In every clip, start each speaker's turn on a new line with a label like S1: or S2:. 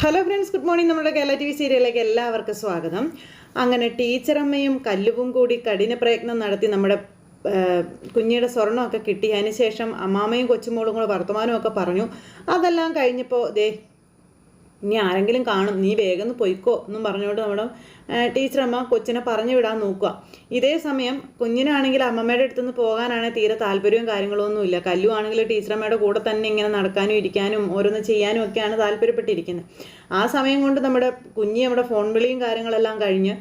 S1: Hello friends good morning നമ്മുടെ Kerala T V സീരിയലിലേക്ക് എല്ലാവർക്കും സ്വാഗതം. അങ്ങനെ ടീച്ചറമ്മയും കല്ലുവും കൂടി കഠിന പ്രയത്നം നടത്തി നമ്മുടെ കുഞ്ഞിയുടെ സ്വർണമൊക്കെ കിട്ടി അതിന് ശേഷം അമ്മാമ്മയും കൊച്ചുമോളും കൂടെ വർത്തമാനമൊക്കെ പറഞ്ഞു. അതെല്ലാം കഴിഞ്ഞപ്പോൾ ദേ ഇനി ആരെങ്കിലും കാണും. നീ വേഗം പോയിക്കോ എന്നും പറഞ്ഞുകൊണ്ട് നമ്മുടെ ടീച്ചറമ്മ കൊച്ചിനെ പറഞ്ഞു വിടാൻ നോക്കുക. ഇതേ സമയം കുഞ്ഞിനാണെങ്കിൽ അമ്മമ്മയുടെ അടുത്തുനിന്ന് പോകാനാണ് തീരെ താല്പര്യവും കാര്യങ്ങളൊന്നും ഇല്ല കല്ലു ആണെങ്കിൽ ടീച്ചറമ്മയുടെ കൂടെ തന്നെ ഇങ്ങനെ നടക്കാനും ഇരിക്കാനും ഓരോന്ന് ചെയ്യാനും ഒക്കെയാണ് താല്പര്യപ്പെട്ടിരിക്കുന്നത്. ആ സമയം കൊണ്ട് നമ്മുടെ കുഞ്ഞി നമ്മുടെ ഫോൺ വിളിയും കാര്യങ്ങളെല്ലാം കഴിഞ്ഞ്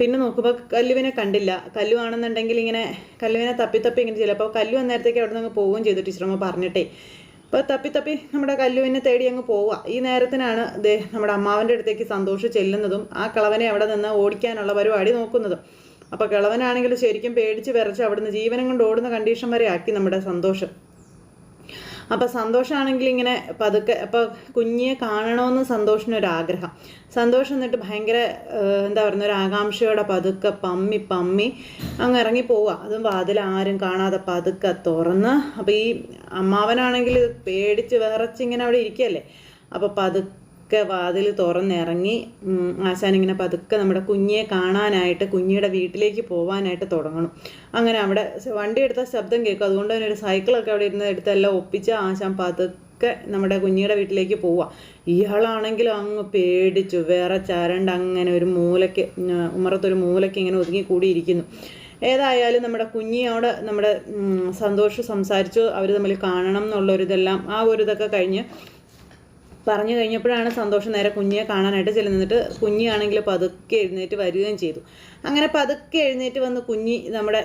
S1: പിന്നെ നോക്കുമ്പോൾ കല്ലുവിനെ കണ്ടില്ല. കല്ലു ആണെന്നുണ്ടെങ്കിൽ ഇങ്ങനെ കല്ലുവിനെ തപ്പി തപ്പി ഇങ്ങനെ ചെയ്യില്ല അപ്പോൾ കല്ലു അന്നേരത്തേക്ക് അവിടെ നിന്ന് പോവുകയും ചെയ്തു ടീച്ചറമ്മ പറഞ്ഞിട്ടേ. അപ്പോൾ തപ്പി തപ്പി നമ്മുടെ കല്ലുവിനെ തേടി അങ്ങ് പോവുക. ഈ നേരത്തിനാണ് ദേ നമ്മുടെ അമ്മാവന്റെ അടുത്തേക്ക് സന്തോഷം ചെല്ലുന്നതും ആ കളവനെ അവിടെ നിന്ന് ഓടിക്കാനുള്ള പരിപാടി നോക്കുന്നതും. അപ്പോൾ കിളവനാണെങ്കിൽ ശരിക്കും പേടിച്ച് വിറച്ച് അവിടുന്ന് ജീവനം കൊണ്ട് ഓടുന്ന കണ്ടീഷൻ വരെ ആക്കി നമ്മുടെ സന്തോഷം. അപ്പോൾ സന്തോഷമാണെങ്കിൽ ഇങ്ങനെ പതുക്കെ അപ്പോൾ കുഞ്ഞിയെ കാണണമെന്ന് സന്തോഷിനൊരാഗ്രഹം. സന്തോഷം എന്നിട്ട് ഭയങ്കര എന്താ പറയുന്ന ഒരു ആകാംക്ഷയോടെ പതുക്കെ പമ്മി പമ്മി അങ്ങ് ഇറങ്ങി പോവുക. അതും വാതിൽ ആരും കാണാതെ പതുക്കെ തുറന്ന്. അപ്പോൾ ഈ അമ്മാവനാണെങ്കിൽ പേടിച്ച് വിറച്ച് ഇങ്ങനെ അവിടെ ഇരിക്കുകയല്ലേ? അപ്പോൾ പതുക്കെ വാതിൽ തുറന്നിറങ്ങി ഇങ്ങനെ പതുക്കെ നമ്മുടെ കുഞ്ഞിയെ കാണാനായിട്ട് കുഞ്ഞിയുടെ വീട്ടിലേക്ക് പോകാനായിട്ട് തുടങ്ങണം. അങ്ങനെ അവിടെ വണ്ടി എടുത്ത ശബ്ദം കേൾക്കും. അതുകൊണ്ട് തന്നെ ഒരു സൈക്കിളൊക്കെ അവിടെ ഇരുന്ന് എടുത്തെല്ലാം ഒപ്പിച്ച് ആശാൻ പതുക്കെ നമ്മുടെ കുഞ്ഞിയുടെ വീട്ടിലേക്ക് പോവുക ഇയാളാണെങ്കിലും അങ്ങ് പേടിച്ചു വേറെ ചരണ്ട് അങ്ങനെ ഒരു മൂലയ്ക്ക് ഉമ്മറത്തൊരു മൂലയ്ക്ക് ഇങ്ങനെ ഒതുങ്ങി കൂടിയിരിക്കുന്നു. ഏതായാലും നമ്മുടെ കുഞ്ഞിയോട് നമ്മുടെ സന്തോഷം സംസാരിച്ചു. അവർ തമ്മിൽ കാണണം എന്നുള്ളൊരിതെല്ലാം ആ ഒരു ഇതൊക്കെ കഴിഞ്ഞ് പറഞ്ഞു കഴിഞ്ഞപ്പോഴാണ് സന്തോഷം നേരെ കുഞ്ഞിയെ കാണാനായിട്ട് ചെല്ലുന്നിട്ട് കുഞ്ഞിയാണെങ്കിൽ പതുക്കെ എഴുന്നേറ്റ് വരികയും ചെയ്തു. അങ്ങനെ പതുക്കെ എഴുന്നേറ്റ് വന്ന് കുഞ്ഞി നമ്മുടെ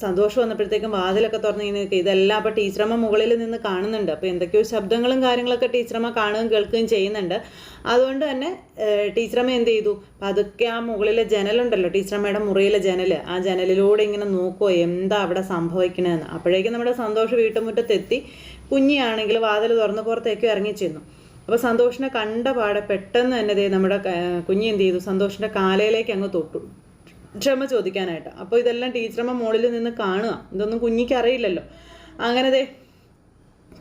S1: സന്തോഷം വന്നപ്പോഴത്തേക്കും വാതിലൊക്കെ തുറന്ന് നിൽക്കുക. ഇതെല്ലാം അപ്പോൾ ടീച്ചറമ്മ മുകളിൽ നിന്ന് കാണുന്നുണ്ട്. അപ്പോൾ എന്തൊക്കെയോ ശബ്ദങ്ങളും കാര്യങ്ങളൊക്കെ ടീച്ചറമ്മ കാണുകയും കേൾക്കുകയും ചെയ്യുന്നുണ്ട്. അതുകൊണ്ട് തന്നെ ടീച്ചറമ്മ എന്ത് ചെയ്തു? പതുക്കെ ആ മുകളിലെ ജനലുണ്ടല്ലോ ടീച്ചറമ്മയുടെ മുറിയിലെ ജനൽ ആ ജനലിലൂടെ ഇങ്ങനെ നോക്കുമോ എന്താ അവിടെ സംഭവിക്കണതെന്ന് അപ്പോഴേക്കും നമ്മുടെ സന്തോഷം വീട്ടുമുറ്റത്തെത്തി. കുഞ്ഞിയാണെങ്കിൽ വാതിൽ തുറന്ന് പുറത്തേക്കും ഇറങ്ങി ചെന്നു. അപ്പോൾ സന്തോഷിനെ കണ്ട പാടെ പെട്ടെന്ന് തന്നെ ദേ നമ്മുടെ കുഞ്ഞ് എന്ത് ചെയ്തു? സന്തോഷിന്റെ കാലയിലേക്ക് അങ്ങ് തൊട്ടു. ക്ഷമ ചോദിക്കാനായിട്ട്. അപ്പോൾ ഇതെല്ലാം ടീച്ചറമ്മ മുകളിൽ നിന്ന് കാണുക. ഇതൊന്നും കുഞ്ഞിക്ക് അറിയില്ലല്ലോ. അങ്ങനെ ദേ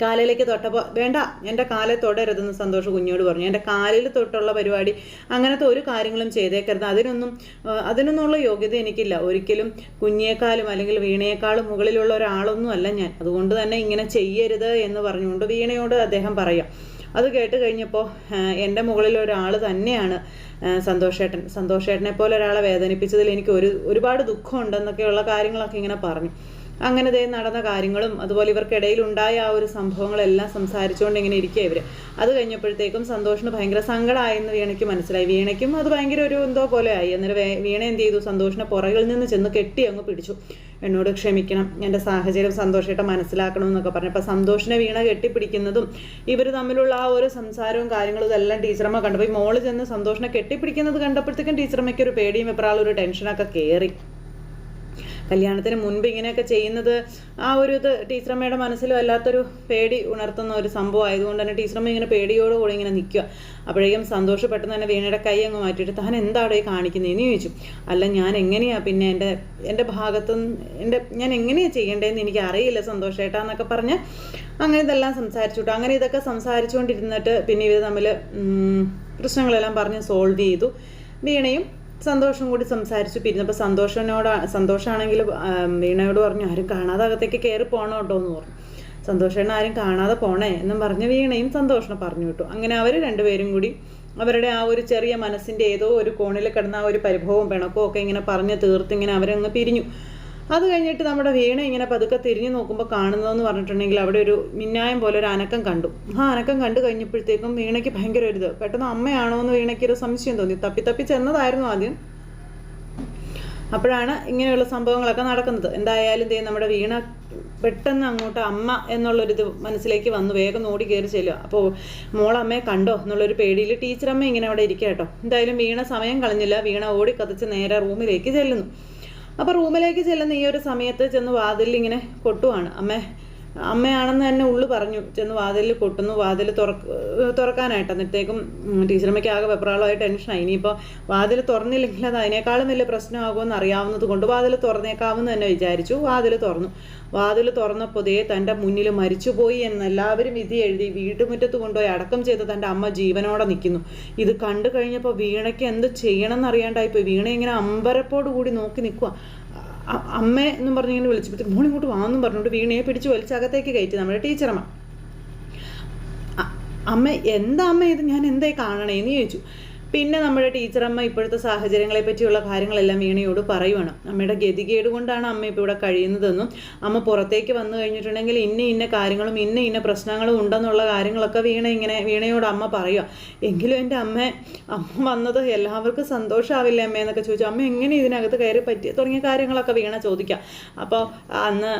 S1: കാലിലേക്ക് തൊട്ടപ്പോൾ വേണ്ട എന്റെ കാലെ തൊടരുതെന്ന് സന്തോഷ് കുഞ്ഞോട് പറഞ്ഞു. എന്റെ കാലിൽ തൊട്ടുള്ള പരിപാടി അങ്ങനത്തെ ഒരു കാര്യങ്ങളും ചെയ്തേക്കരുത്. അതിനൊന്നും അതിനൊന്നുമുള്ള യോഗ്യത എനിക്കില്ല. ഒരിക്കലും കുഞ്ഞേക്കാളും അല്ലെങ്കിൽ വീണയേക്കാളും മുകളിലുള്ള ഒരാളൊന്നും അല്ല ഞാൻ. അതുകൊണ്ട് തന്നെ ഇങ്ങനെ ചെയ്യരുത് എന്ന് പറഞ്ഞുകൊണ്ട് വീണയോട് അദ്ദേഹം പറയാം. അത് കേട്ട് കഴിഞ്ഞപ്പോൾ എന്റെ മുകളിൽ ഒരാൾ തന്നെയാണ് സന്തോഷേട്ടൻ. സന്തോഷേട്ടനെ പോലെ ഒരാളെ വേദനിപ്പിച്ചതിൽ എനിക്ക് ഒരു ഒരുപാട് ദുഃഖമുണ്ടെന്നൊക്കെയുള്ള കാര്യങ്ങളൊക്കെ ഇങ്ങനെ പറഞ്ഞു. അങ്ങനെ ദേ നടന്ന കാര്യങ്ങളും അതുപോലെ ഇവർക്കിടയിൽ ഉണ്ടായ ആ ഒരു സംഭവങ്ങളെല്ലാം സംസാരിച്ചുകൊണ്ട് ഇങ്ങനെ ഇരിക്കുക ഇവർ അത് കഴിഞ്ഞപ്പോഴത്തേക്കും സന്തോഷിന് ഭയങ്കര സങ്കടമായെന്ന് വീണയ്ക്ക് മനസ്സിലായി. വീണയ്ക്കും അത് ഭയങ്കര ഒരു എന്തോ പോലെ ആയി. അന്നേരം വീണ എന്ത് ചെയ്തു? സന്തോഷിനെ പുറകിൽ നിന്ന് ചെന്ന് കെട്ടി അങ്ങ് പിടിച്ചു. എന്നോട് ക്ഷമിക്കണം എന്റെ സാഹചര്യം സന്തോഷമായിട്ട് മനസ്സിലാക്കണം എന്നൊക്കെ പറഞ്ഞു. അപ്പോൾ സന്തോഷിനെ വീണ കെട്ടിപ്പിടിക്കുന്നതും ഇവർ തമ്മിലുള്ള ആ ഒരു സംസാരവും കാര്യങ്ങളും ഇതെല്ലാം ടീച്ചറമ്മ കണ്ടപ്പോൾ ഈ മോൾ ചെന്ന് സന്തോഷിനെ കെട്ടിപ്പിടിക്കുന്നത് കണ്ടപ്പോഴത്തേക്കും ടീച്ചറമ്മയ്ക്ക് ഒരു പേടിയും വെപ്രാളും ഒരു ടെൻഷനൊക്കെ കയറി കല്യാണത്തിന് മുൻപ് ഇങ്ങനെയൊക്കെ ചെയ്യുന്നത് ആ ഒരു ഇത് ടീച്ചറമ്മയുടെ മനസ്സിൽ വല്ലാത്തൊരു പേടി ഉണർത്തുന്ന ഒരു സംഭവം ആയതുകൊണ്ട് തന്നെ ടീച്ചറമ്മ ഇങ്ങനെ പേടിയോടുകൂടി ഇങ്ങനെ നിൽക്കുക. അപ്പോഴേക്കും സന്തോഷം പെട്ടെന്ന് തന്നെ വീണയുടെ കൈ അങ്ങ് മാറ്റിയിട്ട് താൻ എന്താടോ കാണിക്കുന്നതെന്ന് ചോദിച്ചു. അല്ല ഞാൻ എങ്ങനെയാ പിന്നെ എന്റെ എന്റെ ഭാഗത്തു എന്റെ ഞാൻ എങ്ങനെയാണ് ചെയ്യേണ്ടതെന്ന് എനിക്ക് അറിയില്ല സന്തോഷേട്ടാന്നൊക്കെ പറഞ്ഞ് അങ്ങനെ ഇതെല്ലാം സംസാരിച്ചു അങ്ങനെ ഇതൊക്കെ സംസാരിച്ചുകൊണ്ടിരുന്നിട്ട് പിന്നെ ഇവർ തമ്മിൽ പ്രശ്നങ്ങളെല്ലാം പറഞ്ഞ് സോൾവ് ചെയ്തു. വീണയും സന്തോഷം കൂടി സംസാരിച്ചു. പിരിഞ്ഞപ്പോൾ സന്തോഷനോട് സന്തോഷമാണെങ്കിൽ വീണയോട് പറഞ്ഞു ആരും കാണാതെ അകത്തേക്ക് കയറി പോകണം കേട്ടോ? എന്ന് പറഞ്ഞു. സന്തോഷേണ ആരും കാണാതെ പോണേ? എന്നും പറഞ്ഞ് വീണയും സന്തോഷം പറഞ്ഞു വിട്ടു. അങ്ങനെ അവർ രണ്ടുപേരും കൂടി അവരുടെ ആ ഒരു ചെറിയ മനസ്സിന്റെ ഏതോ ഒരു കോണിൽ കിടന്ന ആ ഒരു പരിഭവവും പിണക്കവും ഒക്കെ ഇങ്ങനെ പറഞ്ഞ് തീർത്ത് ഇങ്ങനെ അവരങ്ങ് പിരിഞ്ഞു. അത് കഴിഞ്ഞിട്ട് നമ്മുടെ വീണ ഇങ്ങനെ പതുക്കെ തിരിഞ്ഞു നോക്കുമ്പോൾ കാണുന്നതെന്ന് പറഞ്ഞിട്ടുണ്ടെങ്കിൽ അവിടെ ഒരു മിന്നായം പോലെ ഒരു അനക്കം കണ്ടു. ആ അനക്കം കണ്ടു കഴിഞ്ഞപ്പോഴത്തേക്കും വീണയ്ക്ക് ഭയങ്കര ഒരു ഇത്. പെട്ടെന്ന് അമ്മയാണോ എന്ന് വീണയ്ക്ക് ഒരു സംശയം തോന്നി. തപ്പി തപ്പി ചെന്നതായിരുന്നു ആദ്യം. അപ്പോഴാണ് ഇങ്ങനെയുള്ള സംഭവങ്ങളൊക്കെ നടക്കുന്നത്. എന്തായാലും ദേ നമ്മുടെ വീണ പെട്ടെന്ന് അങ്ങോട്ട് അമ്മ എന്നുള്ളൊരിത് മനസ്സിലേക്ക് വന്നു. വേഗം ഓടി കയറി ചെല്ലുക. അപ്പോൾ മോളമ്മയെ കണ്ടോ എന്നുള്ളൊരു പേടിയിൽ ടീച്ചറമ്മ ഇങ്ങനെ അവിടെ ഇരിക്കുക കേട്ടോ. എന്തായാലും വീണ സമയം കളഞ്ഞില്ല. വീണ ഓടി കത്തിച്ച് നേരെ റൂമിലേക്ക് ചെല്ലുന്നു. അപ്പോൾ റൂമിലേക്ക് ചെല്ലുന്ന ഈ ഒരു സമയത്ത് ചെന്ന് വാതിലിങ്ങനെ കൊട്ടുവാണ്. അമ്മേ അമ്മയാണെന്ന് തന്നെ ഉള്ളു പറഞ്ഞു. ചെന്ന് വാതിൽ കൊട്ടുന്നു വാതിൽ തുറ തുറക്കാനായിട്ട്. എന്നിട്ടേക്കും ടീച്ചറമ്മയ്ക്ക് ആകെ വെപ്രാളമായി ടെൻഷനായി. ഇനിയിപ്പോൾ വാതിൽ തുറന്നില്ലെങ്കിൽ അത് അതിനേക്കാളും വലിയ പ്രശ്നമാകുമെന്ന് അറിയാവുന്നത് കൊണ്ട് വാതിൽ തുറന്നേക്കാമെന്ന് തന്നെ വിചാരിച്ചു. വാതിൽ തുറന്നു. വാതിൽ തുറന്നപ്പോൾ ദേ തന്റെ മുന്നിൽ മരിച്ചുപോയി എന്ന് എല്ലാവരും വിധി എഴുതി വീട്ടുമുറ്റത്ത് കൊണ്ടുപോയി അടക്കം ചെയ്ത് തന്റെ അമ്മ ജീവനോടെ നിൽക്കുന്നു. ഇത് കണ്ടു കഴിഞ്ഞപ്പോൾ വീണയ്ക്ക് എന്ത് ചെയ്യണമെന്ന് എന്നറിയാണ്ടായിപ്പോയി വീണ ഇങ്ങനെ അമ്പരപ്പോട് കൂടി നോക്കി നിൽക്കുക അമ്മ എന്നും പറഞ്ഞിങ്ങനെ മോൾ ഇങ്ങോട്ട് വാന്നും പറഞ്ഞുകൊണ്ട് വീണയെ പിടിച്ച് വലിച്ചകത്തേക്ക് കയറ്റി. നമ്മുടെ ടീച്ചറമ്മ. അമ്മ എന്താ അമ്മ ഇത്? ഞാൻ എന്തായി കാണണേന്ന് ചോദിച്ചു. പിന്നെ നമ്മുടെ ടീച്ചറമ്മ ഇപ്പോഴത്തെ സാഹചര്യങ്ങളെ പറ്റിയുള്ള കാര്യങ്ങളെല്ലാം വീണയോട് പറയുവാണ്. അമ്മയുടെ ഗതികേട് കൊണ്ടാണ് അമ്മ ഇപ്പോൾ ഇവിടെ കഴിയുന്നതെന്നും അമ്മ പുറത്തേക്ക് വന്നു കഴിഞ്ഞിട്ടുണ്ടെങ്കിൽ ഇന്ന ഇന്ന കാര്യങ്ങളും ഇന്ന ഇന്ന പ്രശ്നങ്ങളും ഉണ്ടെന്നുള്ള കാര്യങ്ങളൊക്കെ വീണ ഇങ്ങനെ വീണയോട് അമ്മ പറയുക എങ്കിലും എന്റെ അമ്മ അമ്മ വന്നത് എല്ലാവർക്കും സന്തോഷമാവില്ലേ അമ്മ എന്നൊക്കെ ചോദിച്ചു. അമ്മ എങ്ങനെ ഇതിനകത്ത് കയറി പറ്റി തുടങ്ങിയ കാര്യങ്ങളൊക്കെ വീണ ചോദിക്കാം. അപ്പോൾ അന്ന്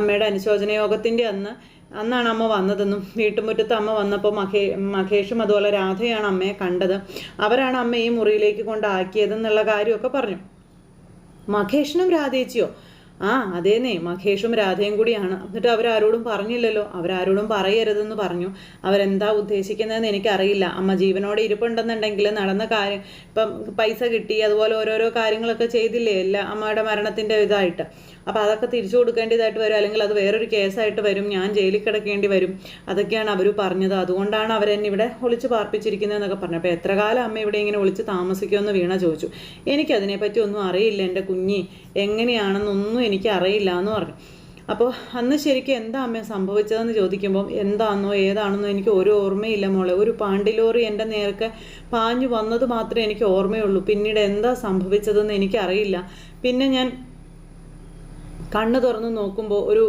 S1: അമ്മയുടെ അനുശോചന യോഗത്തിന്റെ അന്ന് അന്നാണ് അമ്മ വന്നതെന്നും വീട്ടുമുറ്റത്ത് അമ്മ വന്നപ്പോൾ മഹേ മഹേഷും അതുപോലെ രാധയാണ് അമ്മയെ കണ്ടത്. അവരാണ് അമ്മ ഈ മുറിയിലേക്ക് കൊണ്ടാക്കിയതെന്നുള്ള കാര്യമൊക്കെ പറഞ്ഞു. മഹേഷിനും രാധേച്ചിയോ? ആ അതേന്നേ. മഹേഷും രാധയും കൂടിയാണ്. എന്നിട്ട് അവരാരോടും പറഞ്ഞില്ലല്ലോ. അവരാരോടും പറയരുതെന്ന് പറഞ്ഞു. അവരെന്താ ഉദ്ദേശിക്കുന്നതെന്ന് എനിക്കറിയില്ല. അമ്മ ജീവനോടെ ഇരിപ്പുണ്ടെന്നുണ്ടെങ്കിൽ നടന്ന കാര്യം ഇപ്പം പൈസ കിട്ടി അതുപോലെ ഓരോരോ കാര്യങ്ങളൊക്കെ ചെയ്തില്ലേ? എല്ലാ അമ്മയുടെ മരണത്തിന്റെ ഇതായിട്ട്. അപ്പോൾ അതൊക്കെ തിരിച്ചു കൊടുക്കേണ്ടതായിട്ട് വരും. അല്ലെങ്കിൽ അത് വേറൊരു കേസായിട്ട് വരും. ഞാൻ ജയിലിൽ കിടക്കേണ്ടി വരും. അതൊക്കെയാണ് അവർ പറഞ്ഞത്. അതുകൊണ്ടാണ് അവർ എന്നെ ഇവിടെ ഒളിച്ച് പാർപ്പിച്ചിരിക്കുന്നതെന്നൊക്കെ പറഞ്ഞു അപ്പോൾ എത്ര കാലം അമ്മ ഇവിടെ ഇങ്ങനെ ഒളിച്ച് താമസിക്കുമെന്ന് വീണ ചോദിച്ചു. എനിക്കതിനെപ്പറ്റി ഒന്നും അറിയില്ല എന്റെ കുഞ്ഞി. എങ്ങനെയാണെന്നൊന്നും എനിക്ക് അറിയില്ല എന്ന് പറഞ്ഞു. അപ്പോൾ അന്ന് ശരിക്കും എന്താ അമ്മ സംഭവിച്ചതെന്ന് ചോദിക്കുമ്പോൾ എന്താണെന്നോ ഏതാണെന്നോ എനിക്ക് ഒരു ഓർമ്മയില്ല മോളെ. ഒരു പാണ്ടിലോറി എന്റെ നേർക്ക് പാഞ്ഞു വന്നത് മാത്രമേ എനിക്ക് ഓർമ്മയുള്ളൂ. പിന്നീട് എന്താ സംഭവിച്ചതെന്ന് എനിക്കറിയില്ല. പിന്നെ ഞാൻ കണ്ണ് തുറന്നു നോക്കുമ്പോൾ ഒരു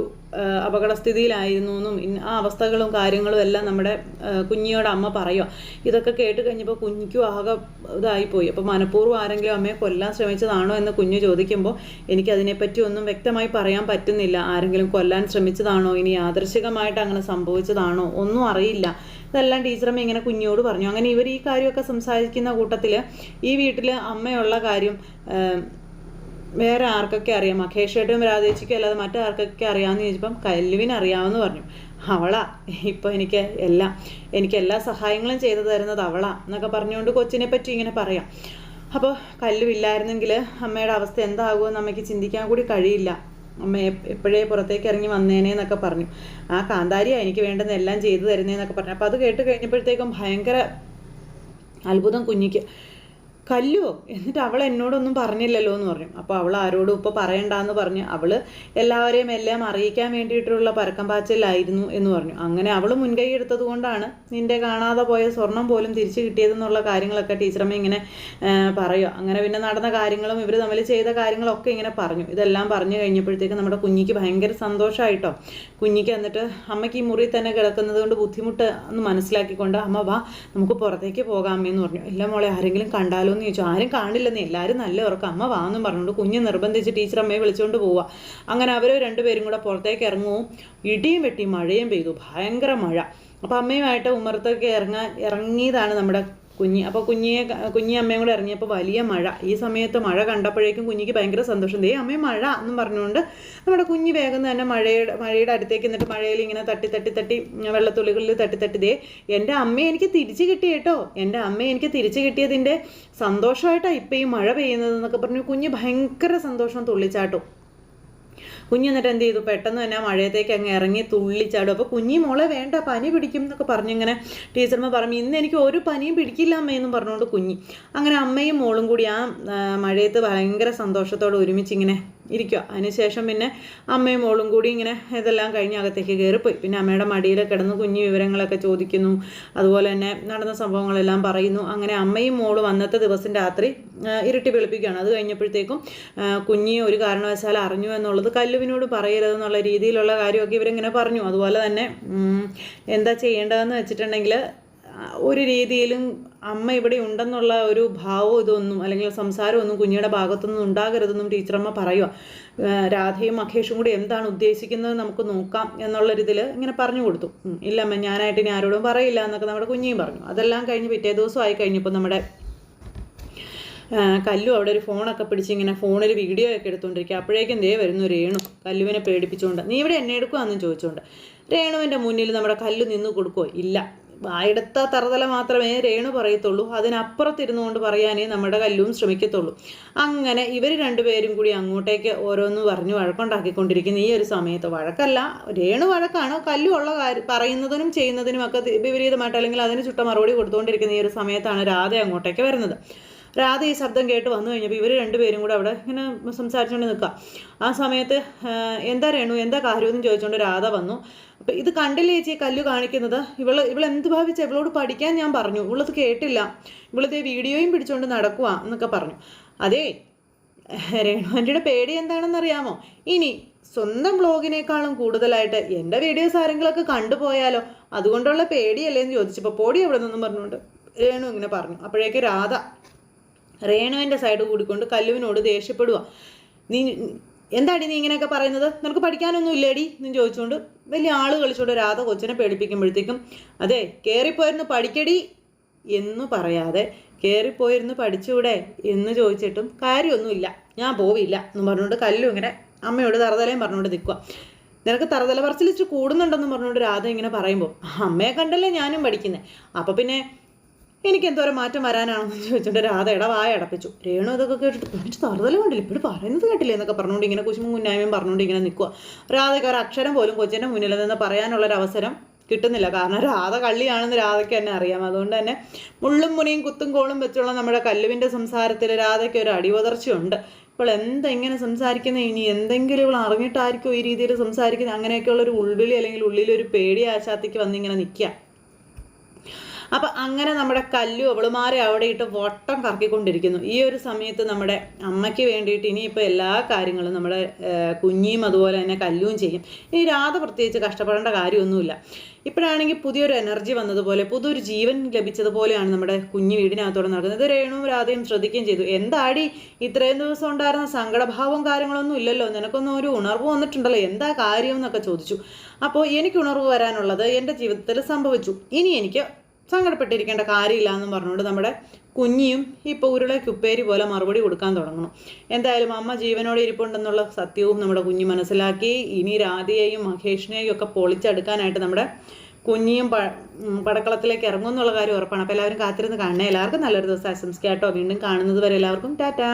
S1: അപകടസ്ഥിതിയിലായിരുന്നു എന്നും ആ അവസ്ഥകളും കാര്യങ്ങളും എല്ലാം നമ്മുടെ കുഞ്ഞിയോട് അമ്മ പറയുക ഇതൊക്കെ കേട്ട് കഴിഞ്ഞപ്പോൾ കുഞ്ഞിക്കും ആകെ ഇതായിപ്പോയി. അപ്പോൾ മനഃപൂർവം ആരെങ്കിലും അമ്മയെ കൊല്ലാൻ ശ്രമിച്ചതാണോ എന്ന് കുഞ്ഞു ചോദിക്കുമ്പോൾ എനിക്കതിനെപ്പറ്റി ഒന്നും വ്യക്തമായി പറയാൻ പറ്റുന്നില്ല. ആരെങ്കിലും കൊല്ലാൻ ശ്രമിച്ചതാണോ? ഇനി യാദൃശികമായിട്ട് അങ്ങനെ സംഭവിച്ചതാണോ? ഒന്നും അറിയില്ല. ഇതെല്ലാം ടീച്ചറമ്മ ഇങ്ങനെ കുഞ്ഞിയോട് പറഞ്ഞു. അങ്ങനെ ഇവർ ഈ കാര്യമൊക്കെ സംസാരിക്കുന്ന കൂട്ടത്തിൽ ഈ വീട്ടിൽ അമ്മയുള്ള കാര്യം വേറെ ആർക്കൊക്കെ അറിയാം? മഹേഷേട്ടും രാധേച്ചിക്കും അല്ലാതെ മറ്റാർക്കൊക്കെ അറിയാമെന്ന് ചോദിച്ചപ്പം കല്ലുവിന് അറിയാമെന്ന് പറഞ്ഞു. അവളാ. ഇപ്പോൾ എനിക്ക് എല്ലാം എനിക്ക് എല്ലാ സഹായങ്ങളും ചെയ്തു തരുന്നത് അവളാ എന്നൊക്കെ പറഞ്ഞുകൊണ്ട് കൊച്ചിനെ പറ്റി ഇങ്ങനെ പറയാം. അപ്പോൾ കല്ലുവില്ലായിരുന്നെങ്കിൽ അമ്മയുടെ അവസ്ഥ എന്താകുമെന്ന് അമ്മയ്ക്ക് ചിന്തിക്കാൻ കൂടി കഴിയില്ല. അമ്മ എപ്പോഴേ പുറത്തേക്ക് ഇറങ്ങി വന്നേനെ എന്നൊക്കെ പറഞ്ഞു. ആ കാന്താരിയാ എനിക്ക് വേണ്ടുന്ന എല്ലാം ചെയ്തു തരുന്നതെന്നൊക്കെ പറഞ്ഞു. അപ്പോൾ അത് കേട്ട് കഴിഞ്ഞപ്പോഴത്തേക്കും ഭയങ്കര അത്ഭുതം കുഞ്ഞിക്ക്. കല്ലുവോ? എന്നിട്ട് അവൾ എന്നോടൊന്നും പറഞ്ഞില്ലല്ലോ എന്ന് പറഞ്ഞു. അപ്പോൾ അവൾ ആരോടും ഇപ്പോൾ പറയണ്ടെന്ന് പറഞ്ഞ്. അവൾ എല്ലാവരെയും എല്ലാം അറിയിക്കാൻ വേണ്ടിയിട്ടുള്ള പരക്കം പാച്ചിലായിരുന്നു എന്ന് പറഞ്ഞു. അങ്ങനെ അവൾ മുൻകൈ എടുത്തത് കൊണ്ടാണ് നിന്റെ കാണാതെ പോയ സ്വർണം പോലും തിരിച്ചു കിട്ടിയതെന്നുള്ള കാര്യങ്ങളൊക്കെ ടീച്ചറമ്മ ഇങ്ങനെ പറയുക അങ്ങനെ പിന്നെ നടന്ന കാര്യങ്ങളും ഇവർ തമ്മിൽ ചെയ്ത കാര്യങ്ങളൊക്കെ ഇങ്ങനെ പറഞ്ഞു. ഇതെല്ലാം പറഞ്ഞു കഴിഞ്ഞപ്പോഴത്തേക്ക് നമ്മുടെ കുഞ്ഞിക്ക് ഭയങ്കര സന്തോഷമായിട്ടോ കുഞ്ഞിക്ക് എന്നിട്ട് അമ്മയ്ക്ക് ഈ മുറി തന്നെ കിടക്കുന്നത് കൊണ്ട് ബുദ്ധിമുട്ട് എന്ന് മനസ്സിലാക്കിക്കൊണ്ട് അമ്മ വാ നമുക്ക് പുറത്തേക്ക് പോകാം അമ്മയെന്ന് പറഞ്ഞു. എല്ലാം മോളെ ആരെങ്കിലും കണ്ടാലോ എന്ന് ചോദിച്ചു. ആരും കാണില്ലെന്ന് എല്ലാവരും നല്ല ഉറക്കം. അമ്മ വാന്നും പറഞ്ഞുകൊണ്ട് കുഞ്ഞ് നിർബന്ധിച്ച് ടീച്ചർ അമ്മയെ വിളിച്ചുകൊണ്ട് പോവുക അങ്ങനെ അവർ രണ്ടുപേരും കൂടെ പുറത്തേക്ക് ഇറങ്ങുവും ഇടിയും വെട്ടി മഴയും പെയ്തു. ഭയങ്കര മഴ. അപ്പോൾ അമ്മയുമായിട്ട് ഉമ്മറത്തേക്ക് ഇറങ്ങാൻ ഇറങ്ങിയതാണ് നമ്മുടെ കുഞ്ഞി അപ്പോൾ കുഞ്ഞിയെ കുഞ്ഞി അമ്മയും കൂടെ ഇറങ്ങിയപ്പോൾ വലിയ മഴ. ഈ സമയത്ത് മഴ കണ്ടപ്പോഴേക്കും കുഞ്ഞിക്ക് ഭയങ്കര സന്തോഷം. ദേ അമ്മേ മഴ എന്ന് പറഞ്ഞുകൊണ്ട് നമ്മുടെ കുഞ്ഞി വേഗം തന്നെ മഴയുടെ മഴയുടെ അടുത്തേക്ക് എന്നിട്ട് മഴയിൽ ഇങ്ങനെ തട്ടി തട്ടി തട്ടി വെള്ളത്തുള്ളികളിൽ തട്ടി തട്ടി. ദേ എന്റെ അമ്മ എനിക്ക് തിരിച്ചു കിട്ടി കേട്ടോ. എന്റെ അമ്മ എനിക്ക് തിരിച്ചു കിട്ടിയതിന്റെ സന്തോഷമായിട്ടാണ് ഇപ്പം ഈ മഴ പെയ്യുന്നത് എന്നൊക്കെ പറഞ്ഞു കുഞ്ഞ് ഭയങ്കര സന്തോഷം തുള്ളിച്ചാട്ടും. കുഞ്ഞ് എന്നിട്ട് എന്ത് ചെയ്തു? പെട്ടെന്ന് തന്നെ മഴയത്തേക്ക് അങ്ങ് ഇറങ്ങി തുള്ളിച്ചാടും അപ്പോൾ കുഞ്ഞി മോളെ വേണ്ട പനി പിടിക്കും എന്നൊക്കെ പറഞ്ഞിങ്ങനെ ടീച്ചർമാർ പറഞ്ഞു ഇന്ന് എനിക്ക് ഒരു പനിയും പിടിക്കില്ല അമ്മയെന്നും പറഞ്ഞുകൊണ്ട് കുഞ്ഞി. അങ്ങനെ അമ്മയും മോളും കൂടി ആ മഴയത്ത് ഭയങ്കര സന്തോഷത്തോടെ ഒരുമിച്ച് ഇങ്ങനെ ഇരിക്കുക അതിനുശേഷം പിന്നെ അമ്മയും മോളും കൂടി ഇങ്ങനെ ഇതെല്ലാം കഴിഞ്ഞ് അകത്തേക്ക് കയറിപ്പോയി. പിന്നെ അമ്മയുടെ മടിയിൽ കിടന്ന് കുഞ്ഞു വിവരങ്ങളൊക്കെ ചോദിക്കുന്നു. അതുപോലെ തന്നെ നടന്ന സംഭവങ്ങളെല്ലാം പറയുന്നു. അങ്ങനെ അമ്മയും മോളും അന്നത്തെ ദിവസം രാത്രി ഇരുട്ടി വെളുപ്പിക്കുകയാണ്. അത് കഴിഞ്ഞപ്പോഴത്തേക്കും കുഞ്ഞി ഒരു കാരണവശാൽ അറിഞ്ഞു എന്നുള്ളത് കല്ലുവിനോട് പറയരുതെന്നുള്ള രീതിയിലുള്ള കാര്യമൊക്കെ ഇവരിങ്ങനെ പറഞ്ഞു. അതുപോലെ തന്നെ എന്താ ചെയ്യേണ്ടതെന്ന് വെച്ചിട്ടുണ്ടെങ്കിൽ ഒരു രീതിയിലും അമ്മ ഇവിടെ ഉണ്ടെന്നുള്ള ഒരു ഭാവം ഇതൊന്നും അല്ലെങ്കിൽ സംസാരമൊന്നും കുഞ്ഞിയുടെ ഭാഗത്തുനിന്നും ഉണ്ടാകരുതെന്നും ടീച്ചറമ്മ പറയുക രാധയും മഹേഷും കൂടി എന്താണ് ഉദ്ദേശിക്കുന്നത് നമുക്ക് നോക്കാം എന്നുള്ളൊരിതിൽ ഇങ്ങനെ പറഞ്ഞു കൊടുത്തു. ഇല്ലമ്മ ഞാനായിട്ട് ഇനി ആരോടും പറയില്ല എന്നൊക്കെ നമ്മുടെ കുഞ്ഞിയും പറഞ്ഞു. അതെല്ലാം കഴിഞ്ഞ് പിറ്റേ ദിവസം ആയി കഴിഞ്ഞപ്പോൾ നമ്മുടെ കല്ലു അവിടെ ഒരു ഫോണൊക്കെ പിടിച്ച് ഇങ്ങനെ ഫോണിൽ വീഡിയോ ഒക്കെ എടുത്തുകൊണ്ടിരിക്കുക അപ്പോഴേക്കും ദേ വരുന്നു രേണു. കല്ലുവിനെ പേടിപ്പിച്ചുകൊണ്ട് നീ ഇവിടെ എന്നെ എടുക്കുവാന്നും ചോദിച്ചുകൊണ്ട് രേണുവിന്റെ മുന്നിൽ നമ്മുടെ കല്ലു നിന്ന് കൊടുക്കുമോ ഇല്ല. വായെടുത്ത തറതല മാത്രമേ രേണു പറയത്തുള്ളൂ. അതിനപ്പുറത്തിരുന്നു കൊണ്ട് പറയാനേ നമ്മുടെ കല്ലും ശ്രമിക്കത്തുള്ളൂ. അങ്ങനെ ഇവർ രണ്ടുപേരും കൂടി അങ്ങോട്ടേക്ക് ഓരോന്ന് പറഞ്ഞ് വഴക്കുണ്ടാക്കിക്കൊണ്ടിരിക്കുന്ന. ഈ ഒരു സമയത്ത് വഴക്കല്ല രേണു വഴക്കാണ്. കല്ലു ഉള്ള കാര്യം പറയുന്നതിനും ചെയ്യുന്നതിനും ഒക്കെ വിപരീതമായിട്ട് അല്ലെങ്കിൽ അതിന് ചുട്ട മറുപടി കൊടുത്തുകൊണ്ടിരിക്കുന്ന ഈ ഒരു സമയത്താണ് രാധ അങ്ങോട്ടേക്ക് വരുന്നത്. രാധ ഈ ശബ്ദം കേട്ട് വന്നു കഴിഞ്ഞപ്പോൾ ഇവർ രണ്ടുപേരും കൂടെ അവിടെ ഇങ്ങനെ സംസാരിച്ചുകൊണ്ട് നിൽക്കുക ആ സമയത്ത് എന്താ രേണു എന്താ കാര്യമെന്ന് ചോദിച്ചുകൊണ്ട് രാധ വന്നു. അപ്പം ഇത് കണ്ടില്ലേ ചേച്ചി കല്ലു കാണിക്കുന്നത്? ഇവൾ ഇവൾ എന്ത് ഭാവിച്ച? ഇവളോട് പഠിക്കാൻ ഞാൻ പറഞ്ഞു. ഇവളത് കേട്ടില്ല. ഇവളിതേ വീഡിയോയും പിടിച്ചുകൊണ്ട് നടക്കുക എന്നൊക്കെ പറഞ്ഞു. അതേ രേണുവന്റെ പേടി എന്താണെന്നറിയാമോ? ഇനി സ്വന്തം ബ്ലോഗിനേക്കാളും കൂടുതലായിട്ട് എന്റെ വീഡിയോസ് ആരെങ്കിലുമൊക്കെ കണ്ടുപോയാലോ? അതുകൊണ്ടുള്ള പേടിയല്ലേ എന്ന് ചോദിച്ചപ്പോൾ പോടി എവിടെ നിന്നും പറഞ്ഞുകൊണ്ട് രേണു ഇങ്ങനെ പറഞ്ഞു. അപ്പോഴേക്ക് രാധ രേണുവിന്റെ സൈഡ് കൂടിക്കൊണ്ട് കല്ലുവിനോട് ദേഷ്യപ്പെടുക നീ എന്താടി നീ ഇങ്ങനെയൊക്കെ പറയുന്നത്? നിനക്ക് പഠിക്കാനൊന്നും ഇല്ലേടി? എന്ന് ചോദിച്ചുകൊണ്ട് വലിയ ആൾ കളിച്ചുകൊണ്ട് രാധ കൊച്ചിനെ പേടിപ്പിക്കുമ്പോഴത്തേക്കും അതെ കയറിപ്പോയിരുന്ന് പഠിക്കടി എന്ന് പറയാതെ കയറിപ്പോയിരുന്ന് പഠിച്ചൂടെ എന്ന് ചോദിച്ചിട്ടും കാര്യമൊന്നുമില്ല. ഞാൻ പോവില്ല എന്ന് പറഞ്ഞുകൊണ്ട് കല്ലു ഇങ്ങനെ അമ്മയോട് തറതലയും പറഞ്ഞുകൊണ്ട് നിൽക്കുക നിനക്ക് തറതല പറച്ചിൽ ഇച്ചിരി കൂടുന്നുണ്ടെന്ന് പറഞ്ഞുകൊണ്ട് രാധ ഇങ്ങനെ പറയുമ്പോൾ അമ്മയെ കണ്ടല്ലേ ഞാനും പഠിക്കുന്നത് അപ്പോൾ പിന്നെ എനിക്ക് എന്തോരം മാറ്റം വരാനാണെന്ന് ചോദിച്ചിട്ട് രാധയുടെ വായ അടപ്പിച്ചു. രേണു ഇതൊക്കെ കേട്ടിട്ട് എനിക്ക് തറുതല കണ്ടില്ല. ഇപ്പോഴും പറയുന്നത് കേട്ടില്ലേ എന്നൊക്കെ പറഞ്ഞുകൊണ്ട് ഇങ്ങനെ കുശുമും കുന്നായ്മയും പറഞ്ഞുകൊണ്ട് ഇങ്ങനെ നിൽക്കുക രാധയ്ക്ക് ഒരു അക്ഷരം പോലും കൊച്ചിന്റെ മുന്നിൽ നിന്ന് പറയാനുള്ള ഒരു അവസരം കിട്ടുന്നില്ല. കാരണം രാധ കള്ളിയാണെന്ന് രാധയ്ക്ക് തന്നെ അറിയാം. അതുകൊണ്ട് തന്നെ മുള്ളും മുനിയും കുത്തും കോളും വെച്ചുള്ള നമ്മുടെ കല്ലുവിന്റെ സംസാരത്തിൽ രാധയ്ക്ക് ഒരു അടിവതർച്ചയുണ്ട് ഇപ്പോൾ എന്താ ഇങ്ങനെ ഇനി എന്തെങ്കിലും ഇവൾ അറിഞ്ഞിട്ടായിരിക്കും ഈ രീതിയിൽ സംസാരിക്കുന്നത് അങ്ങനെയൊക്കെയുള്ളൊരു ഉൾവിളി അല്ലെങ്കിൽ ഉള്ളിലൊരു പേടി ആശാത്തിക്ക് വന്നിങ്ങനെ നിൽക്കുക അപ്പം അങ്ങനെ നമ്മുടെ കല്ലു അവളുമാരെ അവിടെ ഇട്ട് വട്ടം കറക്കിക്കൊണ്ടിരിക്കുന്നു. ഈ ഒരു സമയത്ത് നമ്മുടെ അമ്മയ്ക്ക് വേണ്ടിയിട്ട് ഇനിയിപ്പോൾ എല്ലാ കാര്യങ്ങളും നമ്മുടെ കുഞ്ഞിയും അതുപോലെ തന്നെ കല്ലുവും ചെയ്യും. ഇനി രാധ പ്രത്യേകിച്ച് കഷ്ടപ്പെടേണ്ട കാര്യമൊന്നുമില്ല. ഇപ്പോഴാണെങ്കിൽ പുതിയൊരു എനർജി വന്നതുപോലെ പുതിയൊരു ജീവൻ ലഭിച്ചതുപോലെയാണ് നമ്മുടെ കുഞ്ഞു വീടിനകത്തോടെ നടക്കുന്നത്. ഇത് രേണുവും രാധയും ശ്രദ്ധിക്കുകയും ചെയ്തു. എന്താടി ഇത്രയും ദിവസം ഉണ്ടായിരുന്ന സങ്കടഭാവവും കാര്യങ്ങളൊന്നും ഇല്ലല്ലോ? നിനക്കൊന്നും ഒരു ഉണർവ് വന്നിട്ടുണ്ടല്ലോ? എന്താ കാര്യം എന്നൊക്കെ ചോദിച്ചു. അപ്പോൾ എനിക്ക് ഉണർവ് വരാനുള്ളത് എന്റെ ജീവിതത്തിൽ സംഭവിച്ചു. ഇനി എനിക്ക് സങ്കടപ്പെട്ടിരിക്കേണ്ട കാര്യമില്ല എന്നും പറഞ്ഞുകൊണ്ട് നമ്മുടെ കുഞ്ഞിയും ഇപ്പോൾ ഉരുളയ്ക്ക് ഉപ്പേരി പോലെ മറുപടി കൊടുക്കാൻ തുടങ്ങണം. എന്തായാലും അമ്മ ജീവനോടെ ഇരിപ്പുണ്ടെന്നുള്ള സത്യവും നമ്മുടെ കുഞ്ഞ് മനസ്സിലാക്കി. ഇനി രാധയെയും മഹേഷിനെയും ഒക്കെ പൊളിച്ചെടുക്കാനായിട്ട് നമ്മുടെ കുഞ്ഞിയും പടക്കളത്തിലേക്ക് ഇറങ്ങും എന്നുള്ള കാര്യം ഉറപ്പാണ്. അപ്പോൾ എല്ലാവരും കാത്തിരുന്ന് കാണണേ. എല്ലാവർക്കും നല്ലൊരു ദിവസം ആശംസിക്കാം കേട്ടോ. വീണ്ടും കാണുന്നത് വരെ എല്ലാവർക്കും ടാറ്റാ.